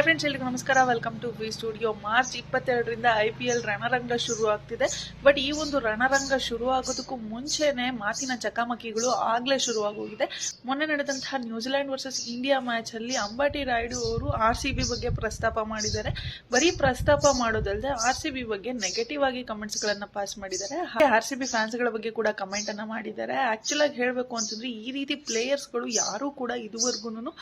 Hi friends ಎಲ್ರಿಗೂ ನಮಸ್ಕಾರ. Welcome to V studio March ಇಪ್ಪತ್ತೆರಡರಿಂದ ಐ ಪಿ ಎಲ್ ರಣರಂಗ ಶುರು ಆಗ್ತಿದೆ ಬಟ್ ಈ ಒಂದು ರಣರಂಗ ಶುರು ಆಗೋದಕ್ಕೂ ಮುಂಚೆನೆ ಮಾತಿನ ಚಕಮಕಿಗಳು ಆಗ್ಲೇ ಶುರುವಾಗೋಗಿದೆ. ಮೊನ್ನೆ ನಡೆದಂತಹ ನ್ಯೂಜಿಲೆಂಡ್ ವರ್ಸಸ್ ಇಂಡಿಯಾ ಮ್ಯಾಚ್ ಅಲ್ಲಿ ಅಂಬಾಟಿ ರಾಯ್ಡು ಅವರು ಆರ್ ಸಿ ಬಗ್ಗೆ ಪ್ರಸ್ತಾಪ ಮಾಡಿದ್ದಾರೆ. ಬರೀ ಪ್ರಸ್ತಾಪ ಮಾಡೋದಲ್ಲದೆ ಆರ್ ಸಿ ಬಿ ಬಗ್ಗೆ ನೆಗೆಟಿವ್ ಆಗಿ ಕಮೆಂಟ್ಸ್ ಗಳನ್ನ ಪಾಸ್ ಮಾಡಿದ್ದಾರೆ. ಆರ್ ಸಿ ಫ್ಯಾನ್ಸ್ಗಳ ಬಗ್ಗೆ ಕೂಡ ಕಮೆಂಟ್ ಅನ್ನ ಮಾಡಿದ್ದಾರೆ. ಆಕ್ಚುಲ್ ಆಗಿ ಹೇಳಬೇಕು ಅಂತಂದ್ರೆ ಈ ರೀತಿ ಪ್ಲೇಯರ್ಸ್ಗಳು ಯಾರು ಕೂಡ ಇದುವರೆಗೂ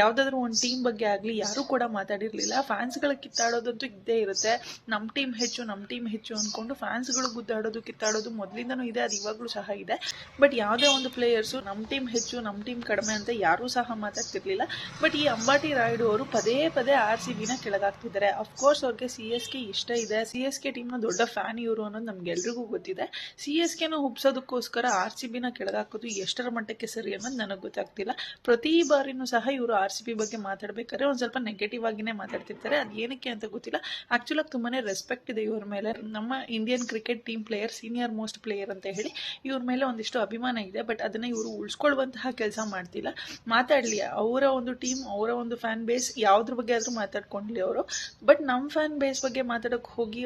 ಯಾವ್ದಾದ್ರು ಒಂದು ಟೀಮ್ ಬಗ್ಗೆ ಆಗ್ಲಿ ಯಾರು ಕೂಡ ಮಾತಾಡಿರ್ಲಿಲ್ಲ. ಫ್ಯಾನ್ಸ್ಗಳ ಕಿತ್ತಾಡೋದಂತೂ ಇದ್ದೇ ಇರುತ್ತೆ. ನಮ್ ಟೀಮ್ ಹೆಚ್ಚು, ನಮ್ ಟೀಮ್ ಹೆಚ್ಚು ಅನ್ಕೊಂಡು ಫ್ಯಾನ್ಸ್ಗಳು ಗುದ್ದಾಡೋದು, ಕಿತ್ತಾಡೋದು ಮೊದಲಿಂದನೂ ಇದೆ, ಅದು ಇವಾಗ್ಲೂ ಸಹ ಇದೆ. ಬಟ್ ಯಾವುದೇ ಒಂದು ಪ್ಲೇಯರ್ಸ್ ನಮ್ ಟೀಮ್ ಹೆಚ್ಚು, ನಮ್ ಟೀಮ್ ಕಡಿಮೆ ಅಂತ ಯಾರೂ ಸಹ ಮಾತಾಡ್ತಿರ್ಲಿಲ್ಲ. ಬಟ್ ಈ ಅಂಬಾಟಿ ರಾಯ್ಡು ಅವರು ಪದೇ ಪದೇ ಆರ್ ಸಿ ಬಿನ ಕೆಳಗಾಗ್ತಿದ್ದಾರೆ ಅಫ್ಕೋರ್ಸ್ ಅವ್ರಿಗೆ ಸಿ ಎಸ್ ಕೆ ಇಷ್ಟ ಇದೆ. ಸಿ ಎಸ್ ಕೆ ಟೀಮ್ನ ದೊಡ್ಡ ಫ್ಯಾನ್ ಇವರು ಅನ್ನೋದು ನಮ್ಗೆಲ್ರಿಗೂ ಗೊತ್ತಿದೆ. ಸಿ ಎಸ್ ಕೆನ ಹುಬ್ಸೋದಕ್ಕೋಸ್ಕರ ಆರ್ ಸಿ ಬಿನ ಕೆಳಗಾಕೋದು ಎಷ್ಟರ ಮಟ್ಟಕ್ಕೆ ಸರಿ ಅನ್ನೋದು ನನಗೆ ಗೊತ್ತಾಗ್ತಿಲ್ಲ. ಪ್ರತಿ ಬಾರಿನೂ ಸಹ ಇವರು ಆರ್ ಸಿ ಬಿ ಬಗ್ಗೆ ಮಾತಾಡ್ಬೇಕಾದ್ರೆ ಒಂದು ಸ್ವಲ್ಪ ನೆಗೆಟಿವ್ ಆಗಿನೇ ಮಾತಾಡ್ತಿರ್ತಾರೆ. ಅದು ಏನಕ್ಕೆ ಅಂತ ಗೊತ್ತಿಲ್ಲ. ಆಕ್ಚುಲ್ ಆಗಿ ತುಂಬಾನೇ ರೆಸ್ಪೆಕ್ಟ್ ಇದೆ ಇವ್ರ ಮೇಲೆ. ನಮ್ಮ Indian cricket team player senior most player ಅಂತ ಹೇಳಿ ಇವ್ರ ಮೇಲೆ ಒಂದಿಷ್ಟು ಅಭಿಮಾನ ಇದೆ. ಬಟ್ ಅದನ್ನ ಇವರು ಉಳಿಸ್ಕೊಳ್ಳುವಂತಹ ಕೆಲಸ ಮಾಡ್ತಿಲ್ಲ. ಮಾತಾಡ್ಲಿ, ಅವರ ಒಂದು ಟೀಮ್ ಅವರ ಒಂದು ಫ್ಯಾನ್ ಬೇಸ್ ಯಾವುದ್ರ ಬಗ್ಗೆ ಆದ್ರೂ ಮಾತಾಡ್ಕೊಂಡ್ಲಿ ಅವರು. ಬಟ್ ನಮ್ಮ ಫ್ಯಾನ್ ಬೇಸ್ ಬಗ್ಗೆ ಮಾತಾಡೋಕೆ ಹೋಗಿ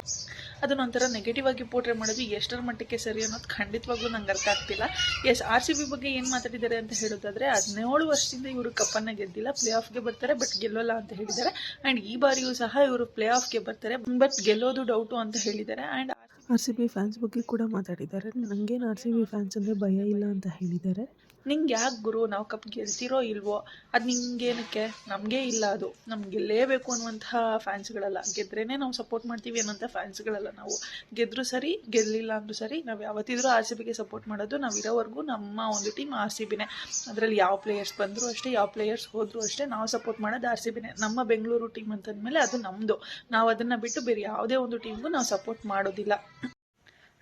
ಅದನ್ನ ಒಂಥರ ನೆಗೆಟಿವ್ ಆಗಿ ಪೋಟ್ರೆ ಮಾಡೋದು ಎಷ್ಟರ ಮಟ್ಟಕ್ಕೆ ಸರಿ ಅನ್ನೋದು ಖಂಡಿತವಾಗ್ಲೂ ನಂಗೆ ಅರ್ಥ ಆಗ್ತಿಲ್ಲ. ಎಸ್ ಆರ್ ಸಿ ಬಿ ಬಗ್ಗೆ ಏನು ಮಾತಾಡಿದ್ದಾರೆ ಅಂತ ಹೇಳೋದಾದ್ರೆ, ಹದಿನೇಳು ವರ್ಷದಿಂದ ಇವರು ಕಪ್ಪನ್ನ ಗೆದ್ದಿಲ್ಲ. ಪ್ಲೇ ಆಫ್ಗೆ ಬರ್ತಾರೆ ಬಟ್ ಗೆಲ್ಲೋಲ್ಲ ಅಂತ ಹೇಳಿದ್ದಾರೆ. ಅಂಡ್ ಈ ಬಾರಿಯೂ ಸಹ ಇವರು ಪ್ಲೇ ಆಫ್ಗೆ ಬರ್ತಾರೆ. ಬಟ್ ಗೆಲ್ಲೋದು ಡೌಟು ಅಂತ ಹೇಳಿದ್ದಾರೆ. And R C B fans ಬಗ್ಗೆ ಕೂಡ ಮಾತಾಡಿದ್ದಾರೆ. ನನಗೇನು ಆರ್ ಸಿ ಬಿ ಫ್ಯಾನ್ಸ್ ಅಂದರೆ ಭಯ ಇಲ್ಲ ಅಂತ ಹೇಳಿದ್ದಾರೆ. ನಿಂಗೆ ಯಾಕೆ ಗುರು ನಾವು ಕಪ್ ಗೆಲ್ತಿರೋ ಇಲ್ವೋ? ಅದು ನಿಂಗೇನಕ್ಕೆ? ನಮಗೆ ಇಲ್ಲ ಅದು. ನಮ್ಗೆ ಗೆಲ್ಲೇಬೇಕು ಅನ್ನುವಂತಹ ಫ್ಯಾನ್ಸ್ಗಳಲ್ಲ ಗೆದ್ರೇನೆ ನಾವು ಸಪೋರ್ಟ್ ಮಾಡ್ತೀವಿ ಅನ್ನೋಂಥ ಫ್ಯಾನ್ಸ್ಗಳಲ್ಲ ನಾವು. ಗೆದ್ರು ಸರಿ ಗೆಲ್ಲಿಲ್ಲ ಅಂದ್ರೂ ಸರಿ, ನಾವು ಯಾವತ್ತಿದ್ರೂ ಆರ್ ಸಿ ಬಿಗೆ ಸಪೋರ್ಟ್ ಮಾಡೋದು ನಾವು ಇರೋವರೆಗೂ ನಮ್ಮ ಒಂದು ಟೀಮ್ ಆರ್ ಸಿ ಬಿನೇ ಅದರಲ್ಲಿ ಯಾವ ಪ್ಲೇಯರ್ಸ್ ಬಂದರೂ ಅಷ್ಟೇ, ಯಾವ ಪ್ಲೇಯರ್ಸ್ ಹೋದರೂ ಅಷ್ಟೇ ನಾವು ಸಪೋರ್ಟ್ ಮಾಡೋದು ಆರ್ ಸಿ ಬಿನೇ ನಮ್ಮ ಬೆಂಗಳೂರು ಟೀಮ್ ಅಂತಂದಮೇಲೆ ಅದು ನಮ್ಮದು ನಾವು ಅದನ್ನು ಬಿಟ್ಟು ಬೇರೆ ಯಾವುದೇ ಒಂದು ಟೀಮ್ಗೂ ನಾವು ಸಪೋರ್ಟ್ ಮಾಡೋದಿಲ್ಲ.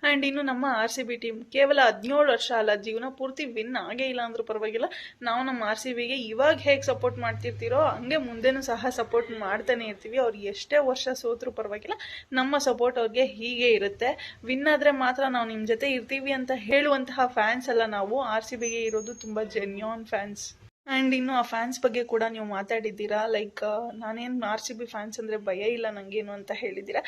ಆ್ಯಂಡ್ ಇನ್ನು ನಮ್ಮ ಆರ್ ಸಿ ಬಿ ಟೀಮ್ ಕೇವಲ ಹದಿನೇಳು ವರ್ಷ ಅಲ್ಲ, ಜೀವನ ಪೂರ್ತಿ ವಿನ್ ಆಗೇ ಇಲ್ಲ ಅಂದ್ರೂ ಪರವಾಗಿಲ್ಲ. ನಾವು ನಮ್ಮ ಆರ್ ಸಿ ಬಿಗೆ ಇವಾಗ ಹೇಗೆ ಸಪೋರ್ಟ್ ಮಾಡ್ತಿರ್ತೀರೋ, ಹಂಗೆ ಮುಂದೆನೂ ಸಹ ಸಪೋರ್ಟ್ ಮಾಡ್ತಾನೆ ಇರ್ತೀವಿ. ಅವ್ರು ಎಷ್ಟೇ ವರ್ಷ ಸೋತ್ರೂ ಪರವಾಗಿಲ್ಲ. ನಮ್ಮ ಸಪೋರ್ಟ್ ಅವ್ರಿಗೆ ಹೀಗೆ ಇರುತ್ತೆ. ವಿನ್ ಆದರೆ ಮಾತ್ರ ನಾವು ನಿಮ್ಮ ಜೊತೆ ಇರ್ತೀವಿ ಅಂತ ಹೇಳುವಂತಹ ಫ್ಯಾನ್ಸ್ ಅಲ್ಲ ನಾವು. ಆರ್ ಸಿ ಬಿಗೆ ಇರೋದು ತುಂಬ ಜೆನ್ಯೂನ್ ಫ್ಯಾನ್ಸ್ ಆ್ಯಂಡ್ ಇನ್ನು ಆ ಫ್ಯಾನ್ಸ್ ಬಗ್ಗೆ ಕೂಡ ನೀವು ಮಾತಾಡಿದ್ದೀರಾ? ಲೈಕ್ ನಾನೇನು ಆರ್ ಸಿ ಬಿ ಫ್ಯಾನ್ಸ್ ಅಂದರೆ ಭಯ ಇಲ್ಲ ನನಗೇನು ಅಂತ ಹೇಳಿದ್ದೀರಾ?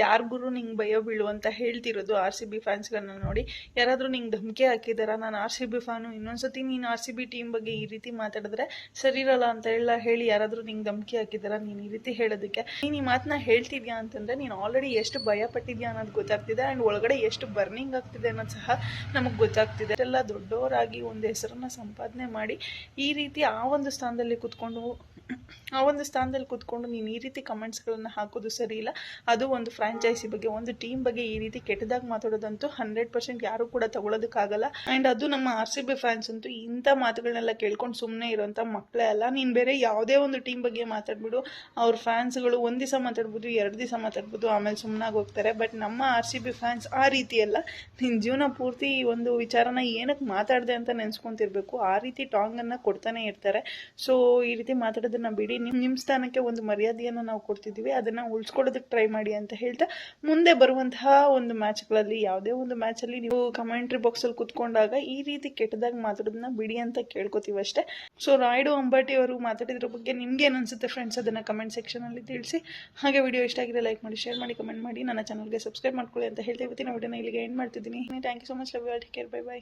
ಯಾರಿಗೂ ನಿಂಗೆ ಭಯ ಬೀಳು ಅಂತ ಹೇಳ್ತಿರೋದು ಆರ್ ಸಿ ಬಿ ಫ್ಯಾನ್ಸ್ಗಳನ್ನ ನೋಡಿ. ಯಾರಾದರೂ ನಿಂಗೆ ಧಮಕಿ ಹಾಕಿದಾರಾ? ನಾನು ಆರ್ ಸಿ ಬಿ ಫ್ಯಾನು ಇನ್ನೊಂದ್ಸತಿ ನೀನು ಆರ್ ಸಿ ಬಿ ಟೀಮ್ ಬಗ್ಗೆ ಈ ರೀತಿ ಮಾತಾಡಿದ್ರೆ ಸರಿ ಇರಲ್ಲ ಅಂತ ಎಲ್ಲ ಹೇಳಿ ಯಾರಾದರೂ ನಿಂಗೆ ಧಮಕಿ ಹಾಕಿದಾರಾ? ನೀನು ಈ ರೀತಿ ಹೇಳೋದಕ್ಕೆ. ನೀನು ಈ ಮಾತನ್ನ ಹೇಳ್ತಿದ್ಯಾ ಅಂತಂದರೆ ನೀನು ಆಲ್ರೆಡಿ ಎಷ್ಟು ಭಯ ಪಟ್ಟಿದ್ಯಾ ಅನ್ನೋದು ಗೊತ್ತಾಗ್ತಿದೆ. ಆ್ಯಂಡ್ ಒಳಗಡೆ ಎಷ್ಟು ಬರ್ನಿಂಗ್ ಆಗ್ತಿದೆ ಅನ್ನೋದು ಸಹ ನಮಗೆ ಗೊತ್ತಾಗ್ತಿದೆ. ಎಲ್ಲ ದೊಡ್ಡವರಾಗಿ ಒಂದು ಹೆಸರನ್ನು ಸಂಪಾದನೆ ಮಾಡಿ ಈ ರೀತಿ ಆ ಒಂದು ಸ್ಥಾನದಲ್ಲಿ ಕುತ್ಕೊಂಡು, ಆ ಒಂದು ಸ್ಥಾನದಲ್ಲಿ ಕೂತ್ಕೊಂಡು ನೀನು ಈ ರೀತಿ ಕಮೆಂಟ್ಸ್ಗಳನ್ನು ಹಾಕೋದು ಸರಿ ಇಲ್ಲ. ಅದು ಒಂದು ಫ್ರಾಂಚೈಸಿ ಬಗ್ಗೆ, ಒಂದು ಟೀಮ್ ಬಗ್ಗೆ ಈ ರೀತಿ ಕೆಟ್ಟದಾಗಿ ಮಾತಾಡೋದಂತೂ ಹಂಡ್ರೆಡ್ ಪರ್ಸೆಂಟ್ ಯಾರು ಕೂಡ ತಗೊಳ್ಳೋದಕ್ಕಾಗಲ್ಲ ಆ್ಯಂಡ್ ಅದು ನಮ್ಮ ಆರ್ ಸಿ ಬಿ ಫ್ಯಾನ್ಸ್ ಅಂತೂ ಇಂಥ ಮಾತುಗಳನ್ನೆಲ್ಲ ಕೇಳ್ಕೊಂಡು ಸುಮ್ಮನೆ ಇರೋಂಥ ಮಕ್ಕಳೇ ಅಲ್ಲ. ನೀನು ಬೇರೆ ಯಾವುದೇ ಒಂದು ಟೀಮ್ ಬಗ್ಗೆ ಮಾತಾಡ್ಬಿಡು, ಅವ್ರ ಫ್ಯಾನ್ಸ್ಗಳು ಒಂದು ದಿವಸ ಮಾತಾಡ್ಬೋದು, ಎರಡು ದಿವಸ ಮಾತಾಡ್ಬೋದು, ಆಮೇಲೆ ಸುಮ್ಮನಾಗಿ ಹೋಗ್ತಾರೆ. ಬಟ್ ನಮ್ಮ ಆರ್ ಸಿ ಬಿ ಫ್ಯಾನ್ಸ್ ಆ ರೀತಿ ಅಲ್ಲ. ನಿನ್ನ ಜೀವನ ಪೂರ್ತಿ ಒಂದು ವಿಚಾರನ ಏನಕ್ಕೆ ಮಾತಾಡಿದೆ ಅಂತ ನೆನೆಸ್ಕೊಂತಿರ್ಬೇಕು. ಆ ರೀತಿ ಟಾಂಗನ್ನು ಕೊಡ್ತಾನೆ ಇರ್ತಾರೆ. ಸೊ ಈ ರೀತಿ ಮಾತಾಡೋದನ್ನ ಬಿಡಿ. ನಿಮ್ಮ ನಿಮ್ಮ ಸ್ಥಾನಕ್ಕೆ ಒಂದು ಮರ್ಯಾದೆಯನ್ನ ನಾವು ಕೊಡ್ತಿದ್ದೀವಿ. ಅದನ್ನ ಉಳಿಸ್ಕೊಳ್ಳೋದಕ್ಕೆ ಟ್ರೈ ಮಾಡಿ ಅಂತ ಹೇಳ್ತಾ, ಮುಂದೆ ಬರುವಂತಹ ಒಂದು ಮ್ಯಾಚ್ಗಳಲ್ಲಿ ಯಾವುದೇ ಒಂದು ಮ್ಯಾಚಲ್ಲಿ ನೀವು ಕಮೆಂಟ್ರಿ ಬಾಕ್ಸಲ್ಲಿ ಕುತ್ಕೊಂಡಾಗ ಈ ರೀತಿ ಕೆಟ್ಟದಾಗ ಮಾತಾಡೋದನ್ನ ಬಿಡಿ ಅಂತ ಕೇಳ್ಕೊತೀವಿ ಅಷ್ಟೇ. ಸೊ ರಾಯ್ಡು ಅಂಬಾಟಿ ಅವರು ಮಾತಾಡಿದ್ರ ಬಗ್ಗೆ ನಿಮ್ಗೆ ಏನನ್ಸುತ್ತೆ ಅನ್ಸುತ್ತೆ ಫ್ರೆಂಡ್ಸ್ ಅದನ್ನ ಕಮೆಂಟ್ ಸೆಕ್ಷನಲ್ಲಿ ತಿಳಿಸಿ. ಹಾಗೆ ವಿಡಿಯೋ ಇಷ್ಟ ಆಗಿದೆ ಲೈಕ್ ಮಾಡಿ ಶೇರ್ ಮಾಡಿ ಕಮೆಂಟ್ ಮಾಡಿ. ನನ್ನ ಚಾನಲ್ಗೆ ಸಬ್ಸ್ಕ್ರೈಬ್ ಮಾಡ್ಕೊಳ್ಳಿ ಅಂತ ಹೇಳ್ತಾ ಇವತ್ತಿನ ವಿಡಿಯೋನ ಇಲ್ಲಿಗೆ ಎಂಡ್ ಮಾಡ್ತಿದ್ದೀನಿ. Thank you so much love you take care bye bye